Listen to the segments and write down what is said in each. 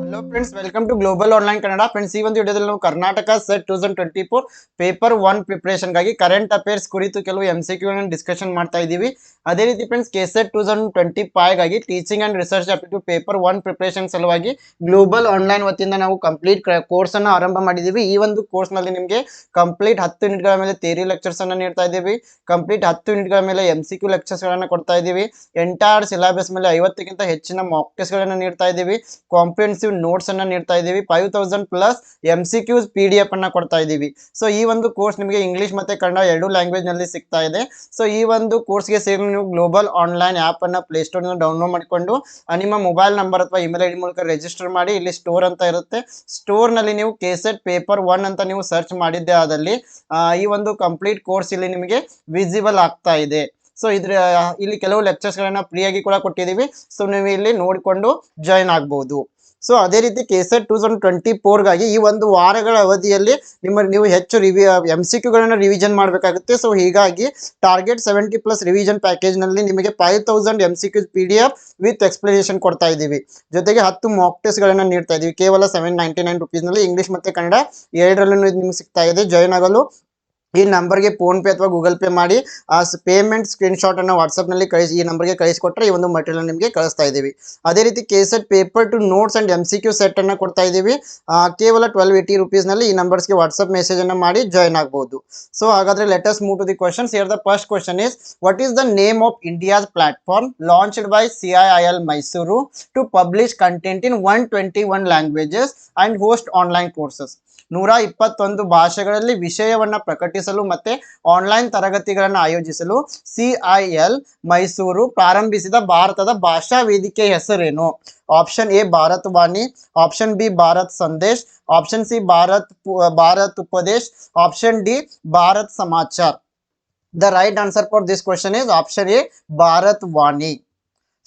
Hello friends welcome to global online Kannada friends ಈ ಒಂದು ವಿಡಿಯೋದಲ್ಲಿ ನಾವು Karnataka SET two thousand twenty four paper one ಪ್ರಿಪ್ರೇಷನ್ಗಾಗಿ current affairs ಕುರಿತು ಕೆಲವು ಎಂ ಸಿ ಕ್ಯೂ ಡಿಸ್ಕಷನ್ ಮಾಡ್ತಾ ಇದ್ದೀವಿ. ಅದೇ ರೀತಿ friends K SET two thousand twenty ಫೈವ್ಗಾಗಿ teaching and research aptitude paper one preparation ಸಲುವಾಗಿ ಗ್ಲೋಬಲ್ ಆನ್ಲೈನ್ ವತಿಯಿಂದ ನಾವು ಕಂಪ್ಲೀಟ್ ಕೋರ್ಸನ್ನು ಆರಂಭ ಮಾಡಿದ್ದೀವಿ. ಈ ಒಂದು ಕೋರ್ಸ್ನಲ್ಲಿ ನಿಮಗೆ ಕಂಪ್ಲೀಟ್ ಹತ್ತು ಯೂನಿಟ್ಗಳ ಮೇಲೆ ಥಿಯರಿ ಲೆಕ್ಚರ್ಸನ್ನು ನೀಡ್ತಾ ಇದ್ದೀವಿ. ಕಂಪ್ಲೀಟ್ ಹತ್ತು ಯೂನಿಟ್ಗಳ ಮೇಲೆ ಎಂ ಸಿ ಕ್ಯೂ ಲೆಕ್ಚರ್ಸ್ಗಳನ್ನು ಕೊಡ್ತಾ ಇದ್ದೀವಿ. ಎಂಟೈರ್ ಸಿಲೆಬಸ್ ಮೇಲೆ ಐವತ್ತಕ್ಕಿಂತ ಹೆಚ್ಚಿನ ಮಾಕ್ ಟೆಸ್ಟ್ಗಳನ್ನು ನೀಡ್ತಾ ಇದ್ದೀವಿ. ಕಾಂಪ್ರಿಹೆನ್ಸಿವ್ ನೋಟ್ಸ್ ಅನ್ನ ನೀಡ್ತಾ ಇದ್ದೀವಿ. Five thousand plus M C Qs P D F ಅನ್ನ ಕೊಡ್ತಾ ಇದ್ದೀವಿ. ಸೊ ಈ ಒಂದು ಕೋರ್ಸ್ ನಿಮಗೆ ಇಂಗ್ಲಿಷ್ ಮತ್ತೆ ಕನ್ನಡ ಎರಡು ಲ್ಯಾಂಗ್ವೇಜ್ನಲ್ಲಿ ಸಿಗ್ತಾ ಇದೆ. ಸೊ ಈ ಒಂದು ಕೋರ್ಸ್ಗೆ ಸೇರಿ ನೀವು ಗ್ಲೋಬಲ್ ಆನ್ಲೈನ್ ಆ್ಯಪ್ ಅನ್ನ ಪ್ಲೇಸ್ಟೋರ್ ಡೌನ್ಲೋಡ್ ಮಾಡಿಕೊಂಡು ನಿಮ್ಮ ಮೊಬೈಲ್ ನಂಬರ್ ಅಥವಾ ಇಮೇಲ್ ಐ ಡಿ ಮೂಲಕ ರಿಜಿಸ್ಟರ್ ಮಾಡಿ, ಇಲ್ಲಿ ಸ್ಟೋರ್ ಅಂತ ಇರುತ್ತೆ. ಸ್ಟೋರ್ನಲ್ಲಿ ನೀವು ಕೆಸೆಟ್ ಪೇಪರ್ ಒನ್ ಅಂತ ನೀವು ಸರ್ಚ್ ಮಾಡಿದ್ದೆ ಆದಲ್ಲಿ ಈ ಒಂದು ಕಂಪ್ಲೀಟ್ ಕೋರ್ಸ್ ಇಲ್ಲಿ ನಿಮಗೆ ವಿಸಿಬಲ್ ಆಗ್ತಾ ಇದೆ. ಸೊ ಇದ್ರ ಇಲ್ಲಿ ಕೆಲವು ಲೆಕ್ಚರ್ಸ್ಗಳನ್ನ ಫ್ರೀಯಾಗಿ ಕೂಡ ಕೊಟ್ಟಿದ್ದೀವಿ. ಸೊ ನೀವು ಇಲ್ಲಿ ನೋಡಿಕೊಂಡು ಜಾಯಿನ್ ಆಗ್ಬೋದು. ಸೊ ಅದೇ ರೀತಿ ಕೆಸೆಟ್ ಟೂ ತೌಸಂಡ್ ಟ್ವೆಂಟಿ ಫೋರ್ಗಾಗಿ ಈ ಒಂದು ವಾರಗಳ ಅವಧಿಯಲ್ಲಿ ನಿಮ್ಮ ನೀವು ಹೆಚ್ಚು ರಿವಿ ಎಂ ಸಿ ಕ್ಯೂಗಳನ್ನು ರಿವಿಷನ್ ಮಾಡಬೇಕಾಗುತ್ತೆ. ಸೊ ಹೀಗಾಗಿ ಟಾರ್ಗೆಟ್ ಸೆವೆಂಟಿ ಪ್ಲಸ್ ರಿವಿಷನ್ ಪ್ಯಾಕೇಜ್ನಲ್ಲಿ ನಿಮಗೆ five thousand M C Qs P D F with explanation ಕೊಡ್ತಾ ಇದ್ದೀವಿ. ಜೊತೆಗೆ ಹತ್ತು ಮಾಕ್ ಟೆಸ್ಟ್ಗಳನ್ನು ನೀಡ್ತಾ ಇದ್ದೀವಿ. ಕೇವಲ ಸೆವೆನ್ ನೈಂಟಿ ನೈನ್ ರುಪೀಸ್ನಲ್ಲಿ ಇಂಗ್ಲೀಷ್ ಮತ್ತು ಕನ್ನಡ ಎರಡರಲ್ಲೂ ನಿಮ್ಗೆ ಸಿಗ್ತಾ ಇದೆ. ಜಾಯ್ನ್ ಆಗಲು ಈ ನಂಬರ್ಗೆ ಫೋನ್ ಪೇ ಅಥವಾ ಗೂಗಲ್ ಪೇ ಮಾಡಿ, ಆ ಪೇಮೆಂಟ್ ಸ್ಕ್ರೀನ್ಶಾಟನ್ನು ವಾಟ್ಸಪ್ನಲ್ಲಿ ಕಳಿಸಿ, ಈ ನಂಬರ್ಗೆ ಕಳಿಸಿಕೊಟ್ರೆ ಈ ಒಂದು ಮಟೀರಿಯಲ್ ನಿಮಗೆ ಕಳಿಸ್ತಾ ಇದ್ದೀವಿ. ಅದೇ ರೀತಿ K SET paper two notes and M C Q set ಅನ್ನು ಕೊಡ್ತಾ ಇದ್ದೀವಿ. ಕೇವಲ ಟ್ವೆಲ್ವ್ ಏಯ್ಟಿ ರುಪೀಸ್ನಲ್ಲಿ ಈ ನಂಬರ್ಸ್ಗೆ ವಾಟ್ಸಪ್ ಮೆಸೇಜ್ ಅನ್ನು ಮಾಡಿ ಜಾಯ್ನ್ ಆಗ್ಬೋದು. ಸೊ ಹಾಗಾದ್ರೆ let us move to the questions here the first question is what is the name of India's platform launched by C I I L Mysuru to publish content in one twenty one languages and host online courses ನೂರ ಇಪ್ಪತ್ತೊಂದು ಭಾಷೆಗಳಲ್ಲಿ ವಿಷಯವನ್ನ ಪ್ರಕಟಿಸಲು ಮತ್ತೆ online ತರಗತಿಗಳನ್ನು ಆಯೋಜಿಸಲು CIL Mysuru ಪ್ರಾರಂಭಿಸಿದ ಭಾರತದ ಭಾಷಾ ವೇದಿಕೆ ಹೆಸರೇನು? Option A Bharat Vani option B Bharat Sandesh option C Bharat Bharat Upadesh option D Bharat Samachar. The right answer for this question is option A Bharat Vani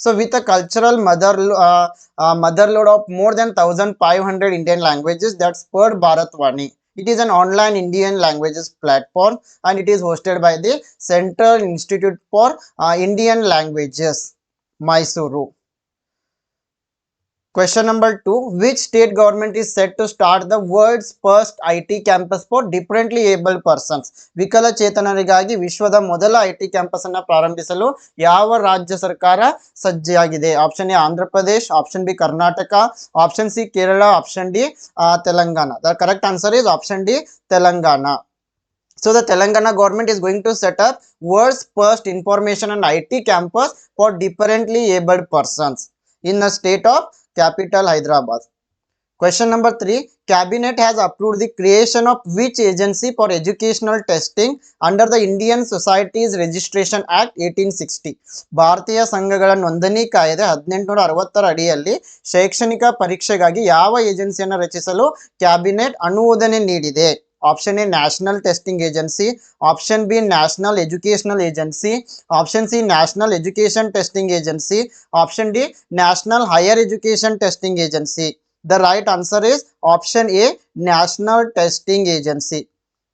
so with a cultural mother uh, uh, motherload of more than 1500 indian languages that's spurred Bharatwani. it is an online indian languages platform and it is hosted by the central institute for uh, indian languages mysuru question number two, which state government is set to start the world's first it campus for differently abled persons ವಿಕಲಚೇತನರಿಗಾಗಿ ವಿಶ್ವದ ಮೊದಲ I T campus ಅನ್ನ ಪ್ರಾರಂಭಿಸಲು ಯಾವ ರಾಜ್ಯ ಸರ್ಕಾರ ಸಜ್ಜಾಗಿದೆ option A Andhra Pradesh option B Karnataka option C Kerala option D Telangana the correct answer is option D Telangana So the Telangana government is going to set up world's first information and IT campus for differently abled persons in the state of capital Hyderabad. Question number three, Cabinet has approved the creation of which agency for educational testing under the Indian Societies Registration Act 1860? ಭಾರತೀಯ ಸಂಘಗಳ ನೋಂದಣಿ ಕಾಯ್ದೆ ಹದಿನೆಂಟುನೂರ ಅರವತ್ತರ ಅಡಿಯಲ್ಲಿ ಶೈಕ್ಷಣಿಕ ಪರೀಕ್ಷೆಗಾಗಿ ಯಾವ ಏಜೆನ್ಸಿಯನ್ನು ರಚಿಸಲು ಕ್ಯಾಬಿನೆಟ್ ಅನುಮೋದನೆ ನೀಡಿದೆ option A national testing agency, option B national educational agency, option C national education testing agency, option D national higher education testing agency. The right answer is option A national testing agency.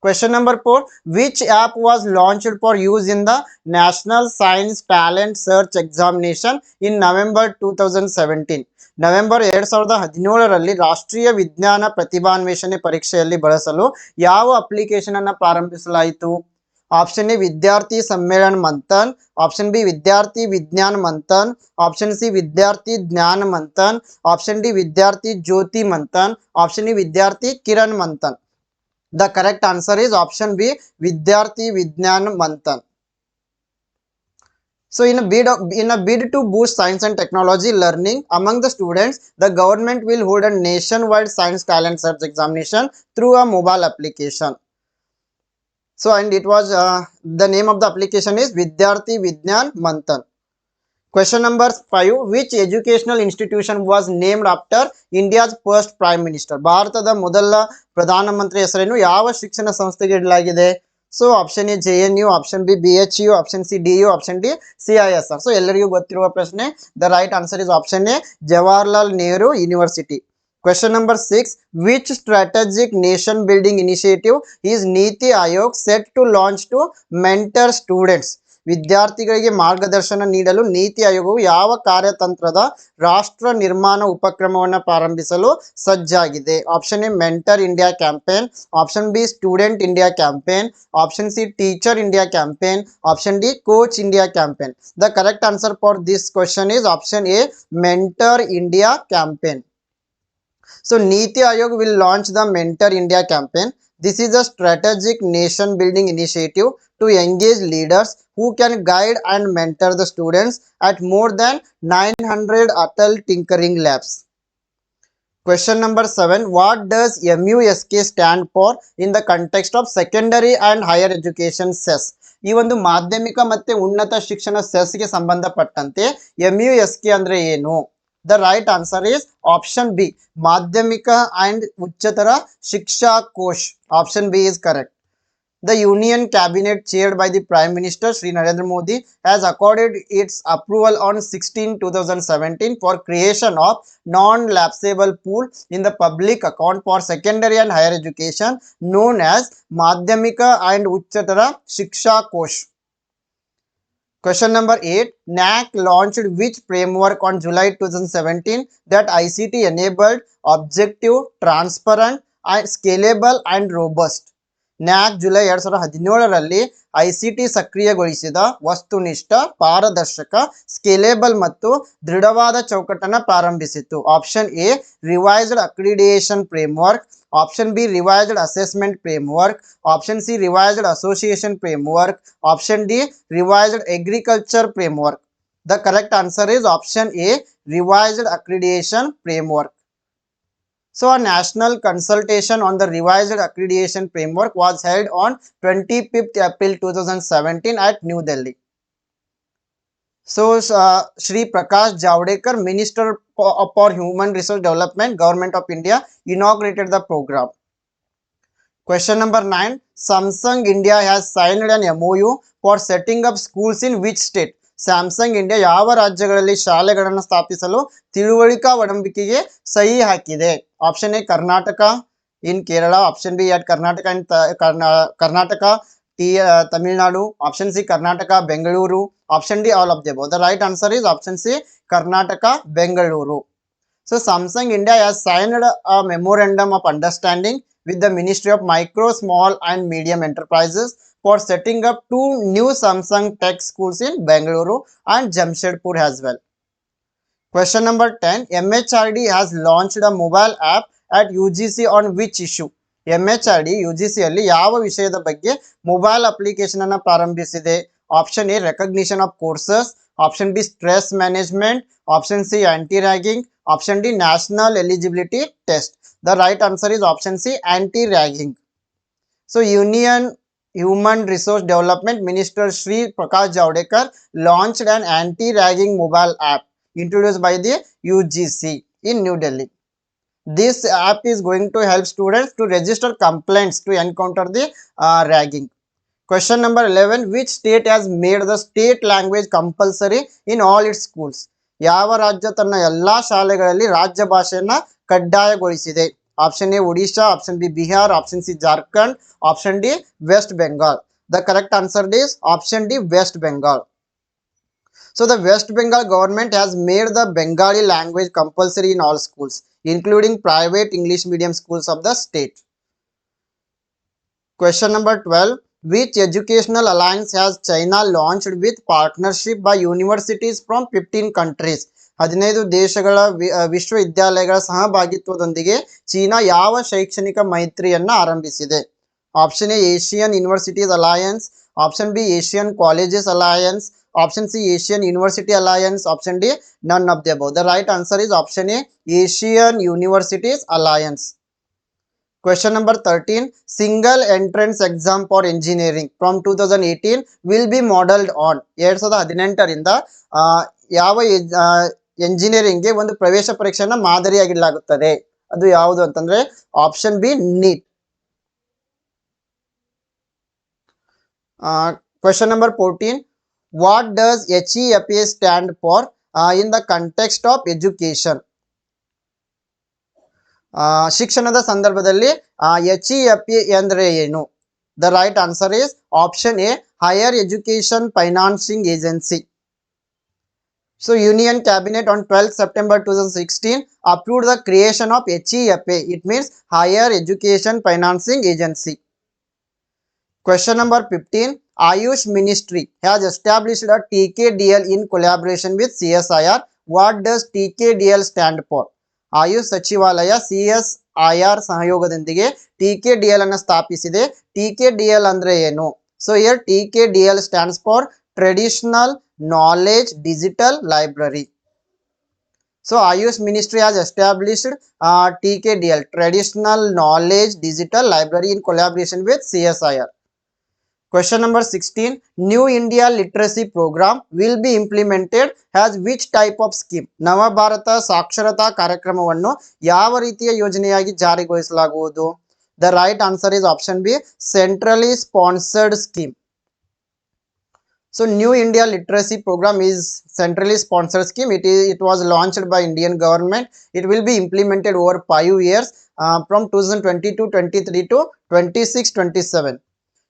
Question number 4. Which app was launched for use in the National Science Talent Search Examination in November 2017? November ಎರಡ್ ಸಾವಿರದ ಹದಿನೇಳರಲ್ಲಿ ರಾಷ್ಟ್ರೀಯ ವಿಜ್ಞಾನ ಪ್ರತಿಭಾನ್ವೇಷಣೆ ಪರೀಕ್ಷೆಯಲ್ಲಿ ಬಳಸಲು ಯಾವ application ಅನ್ನು ಪ್ರಾರಂಭಿಸಲಾಯಿತು? ಆಪ್ಷನ್ ಎ, ವಿದ್ಯಾರ್ಥಿ ಸಮ್ಮೇಳನ ಮಂಥನ್. ಆಪ್ಷನ್ ಬಿ, ವಿದ್ಯಾರ್ಥಿ ವಿಜ್ಞಾನ ಮಂಥನ್. ಆಪ್ಷನ್ ಸಿ, ವಿದ್ಯಾರ್ಥಿ ಜ್ಞಾನ ಮಂಥನ್. ಆಪ್ಷನ್ ಡಿ, ವಿದ್ಯಾರ್ಥಿ ಜ್ಯೋತಿ ಮಂಥನ್. ಆಪ್ಷನ್ ಇ, ವಿದ್ಯಾರ್ಥಿ Kiran Manthan. The correct answer is option B, Vidyarthi Vidyan Manthan. So in a bid in a bid to boost science and technology learning among the students, the government will hold a nationwide science talent search examination through a mobile application. So and it was uh, the name of the application is Vidyarthi Vidyan Manthan. Question number five Which educational institution was named after India's first Prime Minister? ಭಾರತದ ಮೊದಲ ಪ್ರಧಾನಮಂತ್ರಿ ಹೆಸರೇನು ಯಾವ ಶಿಕ್ಷಣ ಸಂಸ್ಥೆಗೆ ಇಡಲಾಗಿದೆ so option A J N U option B B H U option C D U option D C I S R so ಎಲ್ಲರಿಗೂ ಗೊತ್ತಿರುವ ಪ್ರಶ್ನೆ the right answer is option A Jawaharlal Nehru university Question number six Which strategic nation building initiative is Niti Aayog set to launch to mentor students? ವಿದ್ಯಾರ್ಥಿಗಳಿಗೆ ಮಾರ್ಗದರ್ಶನ ನೀಡಲು ನೀತಿ ಆಯೋಗವು ಯಾವ ಕಾರ್ಯತಂತ್ರದ ರಾಷ್ಟ್ರ ನಿರ್ಮಾಣ ಉಪಕ್ರಮವನ್ನು ಪ್ರಾರಂಭಿಸಲು ಸಜ್ಜಾಗಿದೆ. Option A, mentor India campaign. Option B, student India campaign. Option C, teacher India campaign. Option D, coach India campaign. The correct answer for this question is option A, mentor India campaign. So NITI Aayog will launch the Mentor India campaign. This is a strategic nation building initiative to engage leaders who can guide and mentor the students at more than 900 Atal Tinkering Labs. Question number 7 What does MUSK stand for in the context of secondary and higher education cess? ಈ ಒಂದು ಮಾಧ್ಯಮಿಕ ಮತ್ತೆ ಉನ್ನತ ಶಿಕ್ಷಣ ಸೆಸ್ಗೆ ಸಂಬಂಧಪಟ್ಟಂತೆ M U S K ಅಂದ್ರೆ ಏನು the right answer is option B. Madhyamika and Uchchatara Shiksha Kosh. Option B is correct. The Union Cabinet chaired by the Prime Minister Sri Narendra Modi has accorded its approval on 16 2017 for creation of non-lapsable pool in the public account for secondary and higher education known as Madhyamika and Uchchatara Shiksha Kosh. Question number 8. NAC launched which framework on July 2017 that ICT enabled, objective, transparent, and scalable and robust? NAAC July ಎರಡ್ ಸಾವಿರದ ಹದಿನೇಳರಲ್ಲಿ I C T ಸಕ್ರಿಯಗೊಳಿಸಿದ ವಸ್ತುನಿಷ್ಠ, ಪಾರದರ್ಶಕ, ಸ್ಕೇಲೇಬಲ್ ಮತ್ತು ದೃಢವಾದ ಚೌಕಟ್ಟನ್ನು ಪ್ರಾರಂಭಿಸಿತು option A, revised accreditation framework. Option B, revised assessment framework. Option C, revised association framework. Option D, revised agriculture framework. The correct answer is option A, revised accreditation framework. So a national consultation on the revised accreditation framework was held on 25th April 2017 at New Delhi. So uh, Shri Prakash Javadekar, Minister for, for Human Resource Development, Government of India, inaugurated the program. Question number 9. Samsung India has signed an MOU for setting up schools in which state? Samsung India ಯಾವ ರಾಜ್ಯಗಳಲ್ಲಿ ಶಾಲೆಗಳನ್ನು ಸ್ಥಾಪಿಸಲು ತಿಳುವಳಿಕಾ ಒಡಂಬಿಕೆಗೆ ಸಹಿ ಹಾಕಿದೆ? Option A Karnataka in Kerala option B at Karnataka in Karnataka T Tamil Nadu option C Karnataka Bengaluru option D all of the above the right answer is option C Karnataka Bengaluru. So Samsung India has signed a memorandum of understanding with the Ministry of Micro, Small and Medium Enterprises. for setting up two new Samsung Tech schools in Bengaluru and Jamshedpur as well. Question number 10. MHRD has launched a mobile app at UGC on which issue? MHRD UGC ಅಲ್ಲಿ ಯಾವ ವಿಷಯದ ಬಗ್ಗೆ mobile application ಅನ್ನ ಪ್ರಾರಂಭಿಸಿದೆ option A recognition of courses option B stress management option C anti ragging option D national eligibility test The right answer is option C anti-ragging. So Union Human Resource Development Minister Sri Prakash Javadekar launched an anti-ragging mobile app introduced by the UGC in New Delhi. This app is going to help students to register complaints to encounter the uh, ragging. Question number 11 Which state has made the state language compulsory in all its schools? ಯಾವ ರಾಜ್ಯ ತನ್ನ ಎಲ್ಲಾ ಶಾಲೆಗಳಲ್ಲಿ ರಾಜ್ಯ ಭಾಷೆಯನ್ನ ಕಡ್ಡಾಯಗೊಳಿಸಿದೆ Option A Odisha, option B Bihar, option C Jharkhand, option D West Bengal. the correct answer is option D West Bengal. So the West Bengal government has made the Bengali language compulsory in all schools including private English medium schools of the state. Question number 12. Which educational alliance has China launched with partnership by universities from 15 countries ಹದಿನೈದು ದೇಶಗಳ ವಿಶ್ವವಿದ್ಯಾಲಯಗಳ ಸಹಭಾಗಿತ್ವದೊಂದಿಗೆ China ಯಾವ ಶೈಕ್ಷಣಿಕ ಮೈತ್ರಿಯನ್ನ ಆರಂಭಿಸಿದೆ? Option A Asian universities alliance. Option B Asian colleges alliance. Option C Asian university alliance. Option D none of the above. The right answer is option A Asian universities alliance. Question number 13. Single entrance exam for engineering from 2018 will be modeled on ಎರಡ್ ಸಾವಿರದ ಹದಿನೆಂಟರಿಂದ ಆ, ಯಾವ ಎಂಜಿನಿಯರಿಂಗ್ಗೆ ಒಂದು ಪ್ರವೇಶ ಪರೀಕ್ಷೆಯನ್ನ ಮಾದರಿಯಾಗಿಡಲಾಗುತ್ತದೆ. ಅದು ಯಾವುದು ಅಂತಂದ್ರೆ option B NEET question number fourteen what does H E F A stand for in the context of education ಶಿಕ್ಷಣದ ಸಂದರ್ಭದಲ್ಲಿ ಎಚ್ ಇ ಎಫ್ ಎ ಅಂದ್ರೆ ಏನು? The right answer is option A higher education financing agency So Union Cabinet on 12th September 2016 approved the creation of HEFA. It means Higher Education Financing Agency. Question number 15. Ayush Ministry has established a TKDL in collaboration with CSIR. What does TKDL stand for? Ayush ಸಚಿವಾಲಯ C S I R ಸಹಯೋಗದೊಂದಿಗೆ T K D L ಅನ್ನು ಸ್ಥಾಪಿಸಿದೆ T K D L ಅಂದ್ರೆ ಏನು so here T K D L stands for traditional Knowledge digital library so Ayush ministry has established uh, TKDL traditional knowledge digital library in collaboration with CSIR. Question number 16. New India literacy program will be implemented as which type of scheme? ನವಭಾರತ ಸಾಕ್ಷರತಾ ಕಾರ್ಯಕ್ರಮವನ್ನು ಯಾವ ರೀತಿಯ ಯೋಜನೆಯಾಗಿ ಜಾರಿಗೊಳಿಸಲಾಗುವುದು the right answer is option B centrally sponsored scheme So New India Literacy Program is centrally sponsored scheme. It is it was launched by Indian government. It will be implemented over five years uh, from 2022 23 to 26 27.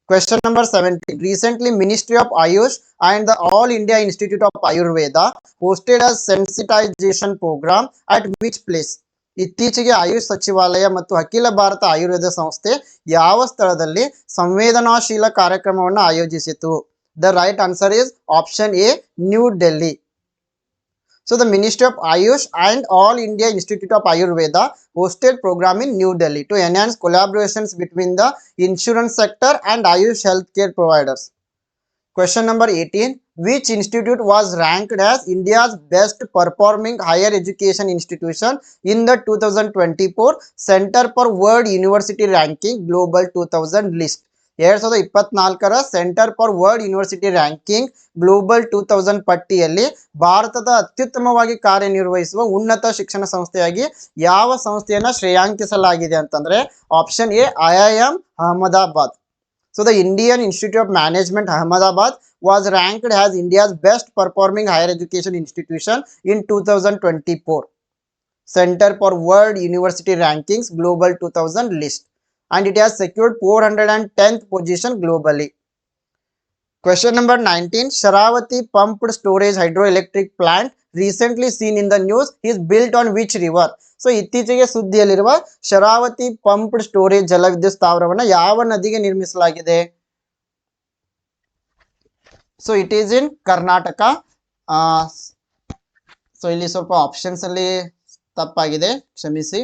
Question number 17. Recently, Ministry of Ayush and the All India Institute of Ayurveda hosted a sensitization program at which place? ಇತ್ತೀಚೆಗೆ ಆಯುಷ್ ಸಚಿವಾಲಯ ಮತ್ತು ಅಖಿಲ ಭಾರತ ಆಯುರ್ವೇದ ಸಂಸ್ಥೆ ಯಾವ ಸ್ಥಳದಲ್ಲಿ ಸಂವೇದನಾಶೀಲ ಕಾರ್ಯಕ್ರಮವನ್ನು ಆಯೋಜಿಸಿತು The right answer is option A, New Delhi. So the Ministry of Ayush and All India Institute of Ayurveda hosted program in New Delhi to enhance collaborations between the insurance sector and Ayush healthcare providers. Question number 18. Which institute was ranked as India's best performing higher education institution in the 2024 Center for World University Ranking Global 2000 list? ಎರಡ್ ಸಾವಿರದ ಇಪ್ಪತ್ನಾಲ್ಕರ centre for world university ranking global two thousand ಪಟ್ಟಿಯಲ್ಲಿ ಭಾರತದ ಅತ್ಯುತ್ತಮವಾಗಿ ಕಾರ್ಯನಿರ್ವಹಿಸುವ ಉನ್ನತ ಶಿಕ್ಷಣ ಸಂಸ್ಥೆಯಾಗಿ ಯಾವ ಸಂಸ್ಥೆಯನ್ನು ಶ್ರೇಯಾಂಕಿಸಲಾಗಿದೆ ಅಂತಂದ್ರೆ option A I I M Ahmedabad. So the Indian institute of management Ahmedabad was ranked has India's best performing higher education institution in two thousand twenty four centre for world university rankings global two thousand list and it has secured 410th position globally. Question number 19. Sharavati pumped storage hydroelectric plant recently seen in the news is built on which river? So ಇತ್ತೀಚೆಗೆ ಸುದ್ದಿಯಲ್ಲಿರುವ Sharavathi pumped storage ಜಲವಿದ್ಯುತ್ ಸ್ಥಾವರವನ್ನ ಯಾವ ನದಿಗೆ ನಿರ್ಮಿಸಲಾಗಿದೆ so it is in Karnataka so ಇಲ್ಲಿ ಸ್ವಲ್ಪ options ಅಲ್ಲಿ ತಪ್ಪಾಗಿದೆ ಕ್ಷಮಿಸಿ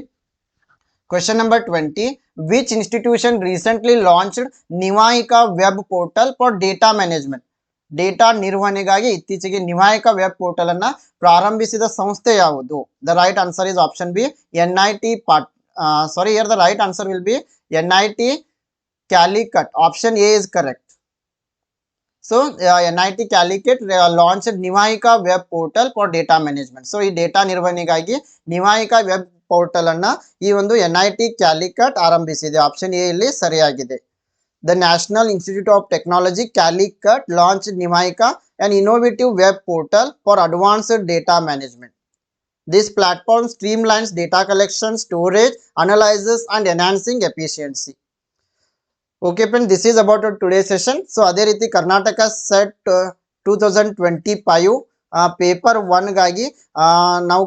Question number 20. Which institution recently launched Nivaika web portal for data management? Data ನಿರ್ವಹಣೆಗಾಗಿ ಇತ್ತೀಚೆಗೆ ನಿವಾಯಕ ವೆಬ್ ಪೋರ್ಟಲ್ ಅನ್ನ ಪ್ರಾರಂಭಿಸಿದ ಸಂಸ್ಥೆ ಯಾವುದು the right answer is option B N I T pot sorry here the right answer will be N I T Calicut option A is correct so N I T Calicut launch ನಿವಾಯಿಕ web portal for data management so ಈ data ನಿರ್ವಹಣೆಗಾಗಿ ನಿವಾಯಿಕ web portal ಅನ್ನ ಈ ಒಂದು N I T Calicut ಆರಂಭಿಸಿದೆ option A ಇಲ್ಲಿ ಸರಿಯಾಗಿದೆ the national institute of technology Calicut launch ನಿವಾಯಿಕ an innovative web portal for advanced data management. This platform streamlines data collection, storage, analysis, and enhancing efficiency. Okay, friends, this is about our today's session. So, ಅದೇ ರೀತಿ Karnataka set two thousand twenty five paper ಒನ್ಗಾಗಿ ನಾವು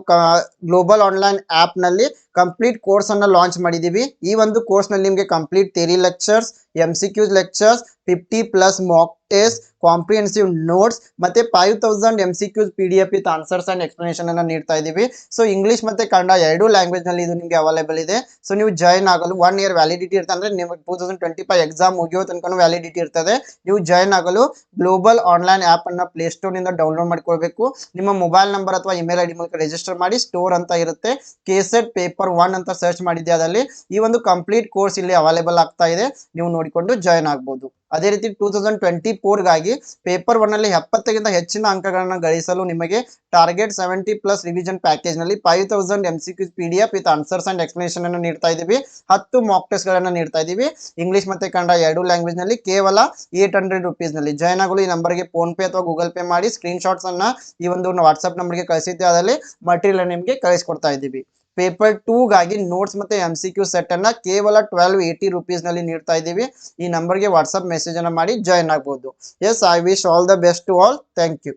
global online ಆ್ಯಪ್ನಲ್ಲಿ complete course ಅನ್ನ launch ಮಾಡಿದೀವಿ. ಈ ಒಂದು ಕೋರ್ಸ್ನಲ್ಲಿ ನಿಮಗೆ complete theory lectures M C Qs lectures fifty plus mock test comprehensive notes ಮತ್ತೆ five thousand M C Qs P D F with answers and explanation ಅನ್ನ ನೀಡ್ತಾ ಇದೀವಿ. ಸೊ ಇಂಗ್ಲಿಷ್ ಮತ್ತೆ ಕನ್ನಡ ಎರಡು ಲ್ಯಾಂಗ್ವೇಜ್ನಲ್ಲಿ ಇದು ನಿಮಗೆ ಅವೈಲೇಬಲ್ ಇದೆ. ಸೊ ನೀವು ಜಾಯ್ನ್ ಆಗಲು ಒನ್ ಇಯರ್ ವ್ಯಾಲಿಡಿಟಿ ಇರ್ತದೆ ಅಂದ್ರೆ ನಿಮಗೆ two thousand twenty five exam ಮುಗಿಯೋ ತನಕ ವ್ಯಾಲಿಡಿಟಿ ಇರ್ತದೆ. ನೀವು ಜಾಯ್ನ್ ಆಗಲು ಗ್ಲೋಬಲ್ ಆನ್ಲೈನ್ ಆಪ್ ಅನ್ನ ಪ್ಲೇಸ್ಟೋರ್ನಿಂದ ಡೌನ್ಲೋಡ್ ಮಾಡ್ಕೊಳ್ಬೇಕು. ನಿಮ್ಮ ಮೊಬೈಲ್ ನಂಬರ್ ಅಥವಾ ಇಮೇಲ್ ಐ ಡಿ ಮೂಲಕ ರಿಜಿಸ್ಟರ್ ಮಾಡಿ ಸ್ಟೋರ್ ಅಂತ ಇರುತ್ತೆ. ಕೆಸೆಟ್ ಪೇಪರ್ ಒನ್ ಅಂತ ಸರ್ಚ್ ಮಾಡಿದ್ದೆ ಅದರಲ್ಲಿ ಈ ಒಂದು ಕಂಪ್ಲೀಟ್ ಕೋರ್ಸ್ ಇಲ್ಲಿ ಅವೈಲೇಬಲ್ ಆಗ್ತಾ ಇದೆ. ನೀವು ನೋಡಿಕೊಂಡು ಜಾಯ್ನ್ ಆಗ್ಬೋದು. ಅದೇ ರೀತಿ ಟೂ ತೌಸಂಡ್ ಟ್ವೆಂಟಿ ಫೋರ್ಗಾಗಿ ಪೇಪರ್ ಒನ್ ಅಲ್ಲಿ ಎಪ್ಪತ್ತಕ್ಕಿಂತ ಹೆಚ್ಚಿನ ಅಂಕಗಳನ್ನು ಗಳಿಸಲು ನಿಮಗೆ target seventy plus revision ಪ್ಯಾಕೇಜ್ನಲ್ಲಿ five thousand M C Q P D F with answers and explanation ಅನ್ನು ನೀಡ್ತಾ ಇದ್ದೀವಿ. ಹತ್ತು ಮಾಕ್ ಟೆಸ್ಟ್ ಗಳನ್ನ ನೀಡ್ತಾ ಇದ್ದೀವಿ. ಇಂಗ್ಲಿಷ್ ಮತ್ತೆ ಕನ್ನಡ ಎರಡು ಲ್ಯಾಂಗ್ವೇಜ್ನಲ್ಲಿ ಕೇವಲ ಏಟ್ ಹಂಡ್ರೆಡ್ ರುಪೀಸ್ನಲ್ಲಿ ಜಾಯ್ನ್ ಆಗಲು ಈ ನಂಬರ್ಗೆ ಫೋನ್ ಪೇ ಅಥವಾ ಗೂಗಲ್ ಪೇ ಮಾಡಿ ಸ್ಕ್ರೀನ್ಶಾಟ್ಸನ್ನು ಈ ಒಂದು ವಾಟ್ಸ್ಆಪ್ ನಂಬರ್ಗೆ ಕಳಿಸಿದ್ದೆ ಅದರಲ್ಲಿ ಮಟೀರಿಯಲ್ ನಿಮಗೆ ಕಳಿಸ್ಕೊಡ್ತಾ ಇದ್ದೀವಿ. ಪೇಪರ್ ಟೂಗಾಗಿ ನೋಟ್ಸ್ ಮತ್ತೆ ಎಂ ಸಿ ಕ್ಯೂ ಸೆಟ್ ಅನ್ನ ಕೇವಲ ಟ್ವೆಲ್ವ್ ಏಯ್ಟಿ ರುಪೀಸ್ನಲ್ಲಿ ನೀಡ್ತಾ ಇದ್ದೀವಿ. ಈ ನಂಬರ್ಗೆ ಮೆಸೇಜ್ ಅನ್ನ ಮಾಡಿ ಜಾಯ್ನ್ ಆಗಬಹುದು yes I wish all the best to all thank you